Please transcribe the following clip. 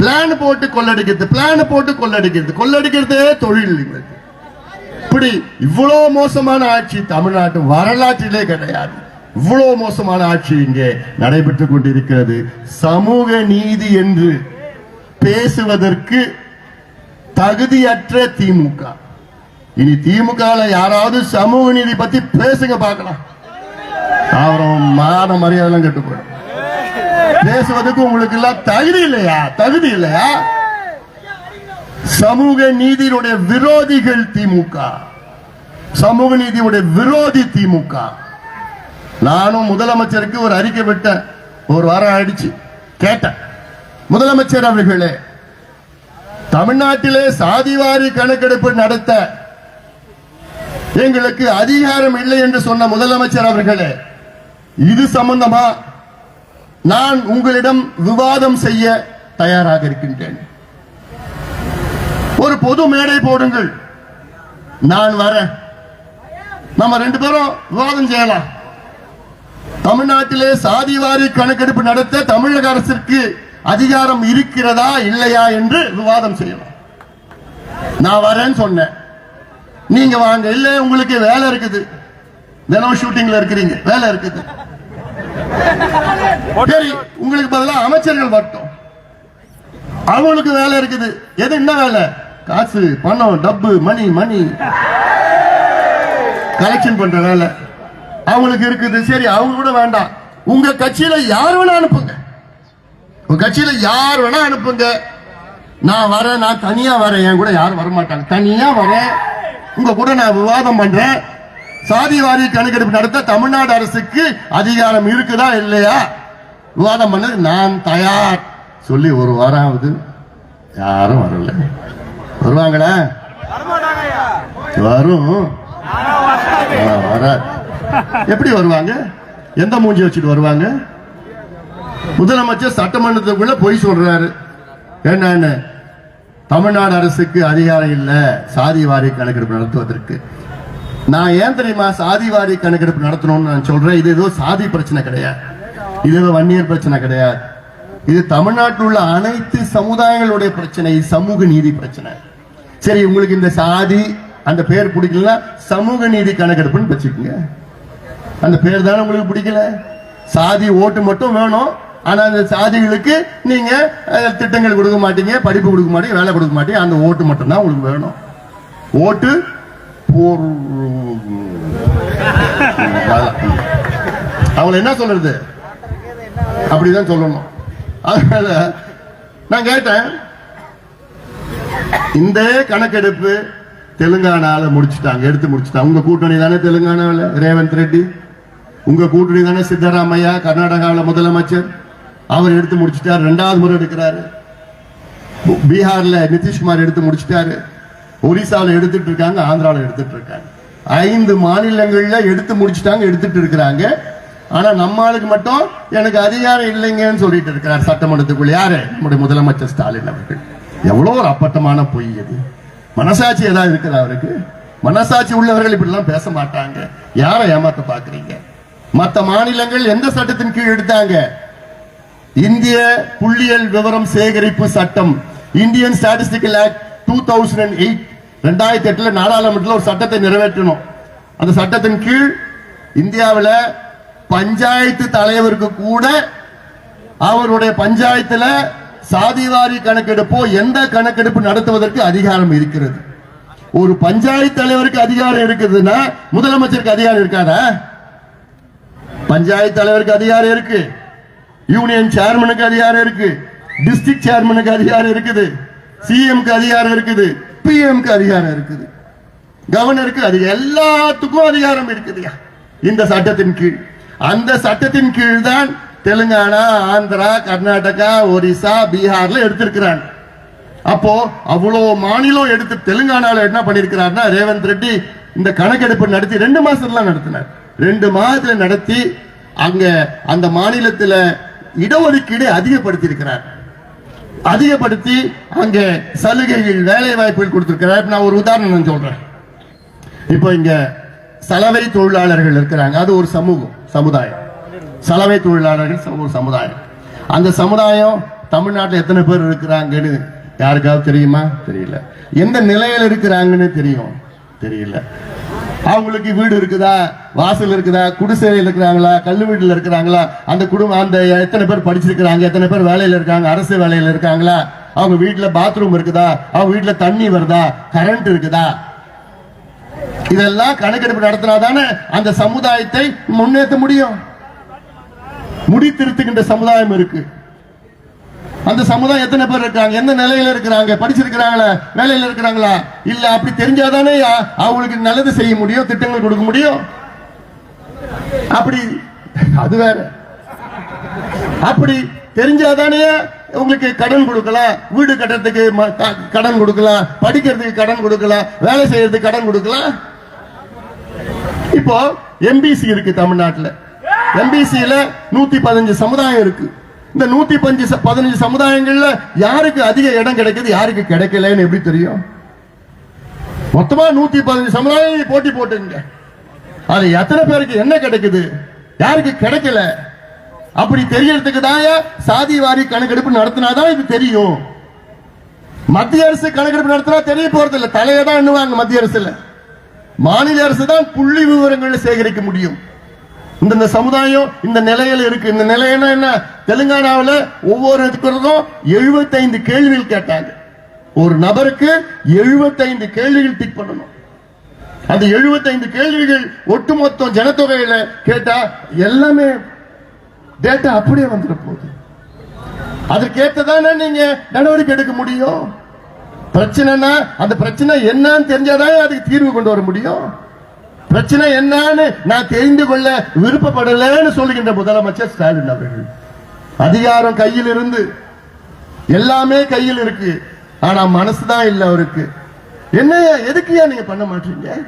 Plan போட்டு கொள்ளடிக்கிறது plan போட்டு கொள்ளடிக்கிறது. கொள்ளடிக்கிறதே தொழில் இப்படி இவ்வளவு மோசமான ஆட்சி தமிழ்நாட்டு வரலாற்றிலே கிடையாது. இவ்வளவு மோசமான ஆட்சி இங்கே நடைபெற்றுக் கொண்டிருக்கிறது. சமூக நீதி என்று பேசுவதற்கு தகுதியற்ற திமுக. இனி திமுக யாராவது சமூக நீதி பத்தி பேசுங்க பார்க்கலாம். அவரும் மான மரியாதை கெட்டு போயிடும். பேசுவதற்கு உங்களுக்கு எல்லாம் தகுதி இல்லையா? தகுதி இல்லையா? சமூக நீதியினுடைய விரோதிகள் திமுக. சமூக நீதியுடைய விரோதி திமுக. நானும் முதலமைச்சருக்கு ஒரு அறிக்கை விட்டேன். ஒரு வாரம் ஆயிடுச்சு. கேட்டேன். முதலமைச்சர் அவர்களே தமிழ்நாட்டிலே சாதிவாரி கணக்கெடுப்பு நடத்த எங்களுக்கு அதிகாரம் இல்லை என்று சொன்ன முதலமைச்சர் அவர்களே இது சம்பந்தமா நான் உங்களிடம் விவாதம் செய்ய தயாராக இருக்கின்றேன். ஒரு பொது மேடை போடுங்கள். நான் வரேன் நம்ம ரெண்டு பேரும் விவாதம் செய்யலாம். தமிழ்நாட்டிலே சாதிவாரி கணக்கெடுப்பு நடத்த தமிழக அரசிற்கு அதிகாரம் இருக்கிறதா இல்லையா என்று விவாதம் செய்யலாம். நான் வரேன்னு சொன்னேன். நீங்க வாங்க. இல்லை உங்களுக்கு வேலை இருக்குது. தினம் ஷூட்டிங்ல இருக்கிறீங்க. வேலை இருக்குது. சரி உங்களுக்கு பதிலாக அமைச்சர்கள் வரட்டும். அவங்களுக்கு வேலை இருக்குது. எது என்ன வேலை? காசு பணம் டப்பு மணி மணி. கலெக்ஷன் பண்ற வேலை. அவங்களுக்கு இருக்குது. சரி அவங்க கூட வேண்டாம். உங்க கட்சியில யார் வேணா அனுப்புங்க. உங்க கட்சியில யார் வேணா அனுப்புங்க. நான் வரேன். நான் தனியா வரேன். என் கூட யாரும் வர மாட்டாங்க தனியா வரேன். உங்க கூட நான் விவாதம் பண்றேன். சாதி வாரி கணக்கெடுப்பு நடத்த தமிழ்நாடு அரசுக்கு அதிகாரம் இருக்குதா இல்லையா? விவாதம் பண்ண நான் தயார். சொல்லி ஒரு வாரம் ஆகுது யாரும் வரல. வருவாங்களா? வரும். எப்படி வருவாங்க? எந்த மூஞ்சி வச்சுட்டு வருவாங்க? முதலமைச்சர் சட்டமன்றத்துக்குள்ள பொய் சொல்றாரு. என்னன்னு தமிழ்நாடு அரசுக்கு அதிகாரம் இல்லை. சாதி வாரி கணக்கெடுப்பு நடத்துவதற்கு. நான் ஏன் தெரியுமா சாதிவாரி கணக்கெடுப்பு நடத்தணும்னு நான் சொல்றேன். இது ஏதோ சாதி பிரச்சனை கிடையாது. இது ஏதோ வன்னியர் பிரச்சனை கிடையாது. இது தமிழ்நாட்டில் உள்ள அனைத்து சமுதாயங்களுடைய பிரச்சனை சமூக நீதி பிரச்சனை. சரி உங்களுக்கு இந்த சாதி அந்த பேர் பிடிக்கலன்னா சமூக நீதி கணக்கெடுப்புன்னு வச்சுக்கோங்க. அந்த பேர் தானே உங்களுக்கு பிடிக்கல? சாதி ஓட்டு மட்டும் வேணும். ஆனா அந்த சாதிகளுக்கு நீங்க திட்டங்கள் கொடுக்க மாட்டீங்க படிப்பு கொடுக்க மாட்டீங்க வேலை கொடுக்க மாட்டீங்க. அந்த ஓட்டு மட்டும் தான் உங்களுக்கு வேணும். ஓட்டு போர். அவளை என்ன சொல்றது? அப்படிதான் சொல்லணும். அதனால நான் கேட்டேன் இந்த கணக்கெடுப்பு தெலுங்கானால முடிச்சுட்டாங்க எடுத்து முடிச்சுட்டாங்க. உங்க கூட்டணி தானே தெலுங்கானாவில் ரேவந்த் ரெட்டி? உங்க கூட்டணி தானே சித்தராமையா கர்நாடகாவில் முதலமைச்சர்? அவர் எடுத்து முடிச்சிட்டார் ரெண்டாவது முறை எடுக்கிறாரு. பீகார்ல நிதிஷ்குமார் எடுத்து முடிச்சிட்டாரு. ஒரிசாவில் எடுத்துட்டு இருக்காங்க ஆந்திராவில் எடுத்துட்டு இருக்காங்க. ஐந்து மாநிலங்களில் எடுத்து முடிச்சிட்டாங்க எடுத்துட்டு இருக்கிறாங்க. ஆனா நம்ம ஆளுக்கு மட்டும் எனக்கு அதிகாரம் இல்லைங்கன்னு சொல்லிட்டு இருக்கிறார் சட்டமன்றத்துக்குள்ள யாரு? நம்முடைய முதலமைச்சர் ஸ்டாலின் அவர்கள். எவ்வளோ ஒரு அப்பட்டமான பொய் இது. மனசாட்சி ஏதாவது இருக்குதா அவருக்கு? மனசாட்சி உள்ளவர்கள் இப்படிலாம் பேச மாட்டாங்க. யாரை ஏமாத்த பாக்குறீங்க? மற்ற மாநிலங்கள் எந்த சட்டத்தின் கீழ் எடுத்தாங்க? இந்திய புள்ளியியல் விவரம் சேகரிப்பு சட்டம் Indian statistical act two thousand eight ரெண்டாயிரத்தி எட்டுல நாடாளுமன்றத்தில் ஒரு சட்டத்தை நிறைவேற்றணும். அந்த சட்டத்தின் கீழ் இந்தியாவில் பஞ்சாயத்து தலைவருக்கு கூட அவருடைய பஞ்சாயத்துல சாதிவாரி கணக்கெடுப்போ எந்த கணக்கெடுப்பு நடத்துவதற்கு அதிகாரம் இருக்கிறது. ஒரு பஞ்சாயத்து தலைவருக்கு அதிகாரம் இருக்குதுன்னா முதலமைச்சருக்கு அதிகாரம் இருக்காதா? பஞ்சாயத்து தலைவருக்கு அதிகாரம் இருக்கு. யூனியன் சேர்மனுக்கு அதிகாரம் இருக்கு. டிஸ்ட்ரிக்ட் சேர்மனுக்கு அதிகாரம் இருக்குது. சிஎம்க்கு அதிகாரம் இருக்குது. பிஎம்க்கு அதிகாரம் இருக்குது. கவர்னருக்கு அது எல்லாத்துக்கும் அதிகாரம் இருக்குதுயா. இந்த சட்டத்தின் கீழ். அந்த சட்டத்தின் கீழ் தான் தெலுங்கானா ஆந்திரா கர்நாடகா ஒரிசா பீகார்ல எடுத்திருக்கிறாங்க. அப்போ அவ்வளவு மாநிலம் எடுத்து தெலுங்கானால என்ன பண்ணிருக்கிறார்னா ரேவந்த் ரெட்டி இந்த கணக்கெடுப்பு நடத்தி ரெண்டு மாசத்துல நடத்தினார். ரெண்டு மாதத்துல நடத்தி அங்க அந்த மாநிலத்துல இடஒதுக்கீடு அதிகப்படுத்தி இருக்கிறார் அதிகப்படுத்தி அங்கே சலுகைகள் வேலை வாய்ப்புகள் கொடுத்திருக்கிறார் நான் ஒரு உதாரணம் சொல்றேன். இப்போ இங்க சலவை தொழிலாளர்கள் இருக்கிறாங்க. அது ஒரு சமூகம் சமுதாயம். சலவை தொழிலாளர்கள் ஒரு சமுதாயம். அந்த சமுதாயம் தமிழ்நாட்டில் எத்தனை பேர் இருக்கிறாங்கன்னு யாருக்காவது தெரியுமா? தெரியல. எந்த நிலையில் இருக்கிறாங்கன்னு தெரியும்? தெரியல. அவங்களுக்கு வீடு இருக்குதா? வாசல் இருக்குதா? குடிசையில் இருக்கிறாங்களா? கல் வீட்டில் இருக்கிறாங்களா? அந்த குடும்பம் அந்த எத்தனை பேர் படிச்சிருக்கிறாங்க? எத்தனை பேர் வேலையில் இருக்காங்க? அரசு வேலையில் இருக்காங்களா? அவங்க வீட்டில் பாத்ரூம் இருக்குதா? அவங்க வீட்டில் தண்ணி வருதா? கரண்ட் இருக்குதா? இதெல்லாம் கணக்கெடுப்பு நடத்தினா தானே அந்த சமுதாயத்தை முன்னேற்ற முடியும். முடித்திருத்துகின்ற சமுதாயம் இருக்கு. அந்த சமுதாயம் எத்தனை பேர் இருக்காங்க? எந்த நிலையில இருக்கிறாங்க? படிச்சிருக்கிறாங்களா? வேலையில இருக்கிறாங்களா? இல்ல அப்படி தெரிஞ்சாதானே அவங்களுக்கு நல்லது செய்ய முடியும் திட்டங்கள் கொடுக்க முடியும். அப்படி அது வேற. அப்படி தெரிஞ்சாதானே உங்களுக்கு கடன் கொடுக்கலாம். வீடு கட்டுறதுக்கு ம- க- கடன் கொடுக்கலாம். படிக்கிறதுக்கு கடன் கொடுக்கலாம். வேலை செய்யறதுக்கு கடன் கொடுக்கலாம். இப்போ எம்பிசி இருக்கு தமிழ்நாட்டில். எம்பிசியில நூத்தி பதினஞ்சு சமுதாயம் இருக்கு. இந்த நூத்தி பஞ்சு பதினஞ்சு சமுதாயங்கள்ல யாருக்கு அதிக இடம் கிடைக்குது யாருக்கு கிடைக்கலன்னு எப்படி தெரியும்? மொத்தமா நூத்தி பதினஞ்சு சமுதாயம் போட்டி போட்டுங்க. அது எத்தனை பேருக்கு என்ன கிடைக்குது? யாருக்கு கிடைக்கல? அப்படி தெரியறதுக்கு தான் சாதி வாரி கணக்கெடுப்பு நடத்தினாதான் இது தெரியும். மத்திய அரசு கணக்கெடுப்பு நடத்தினா தெரிய போறது இல்லை தலையை தான் எண்ணுவாங்க மத்திய அரசுல. மாநில அரசு தான் புள்ளி விவரங்களை சேகரிக்க முடியும். இந்த இந்த சமுதாயம் இந்த நிலையில இருக்கு. இந்த நிலையன்னா என்ன? தெலுங்கானாவில் ஒவ்வொரு இருக்கிறதும் 75 கேள்விகள் கேட்டாங்க. ஒரு நபருக்கு 75 கேள்விகள் டிக் பண்ணணும். அந்த 75 கேள்விகள் ஒட்டுமொத்த ஜனத்தொகையில கேட்டா எல்லாமே டேட்டா அப்படியே வந்துட போகுது. அதற்கேற்றதானே நீங்க நடவடிக்கை எடுக்க முடியும்? பிரச்சனைனா அந்த பிரச்சனை என்னன்னு தெரிஞ்சாதான் அதுக்கு தீர்வு கொண்டு வர முடியும்? பிரச்சனை என்னன்னு நான் தெரிந்து கொள்ள விருப்பப்படலைன்னு சொல்லுகின்ற முதலமைச்சர் ஸ்டாலின் அவர்கள். அதிகாரம் கையில் இருந்து எல்லாமே கையில் இருக்கு. ஆனா மனசுதான் இல்லை அவருக்கு. என்ன எதுக்குயா நீங்க பண்ண மாட்டீங்க?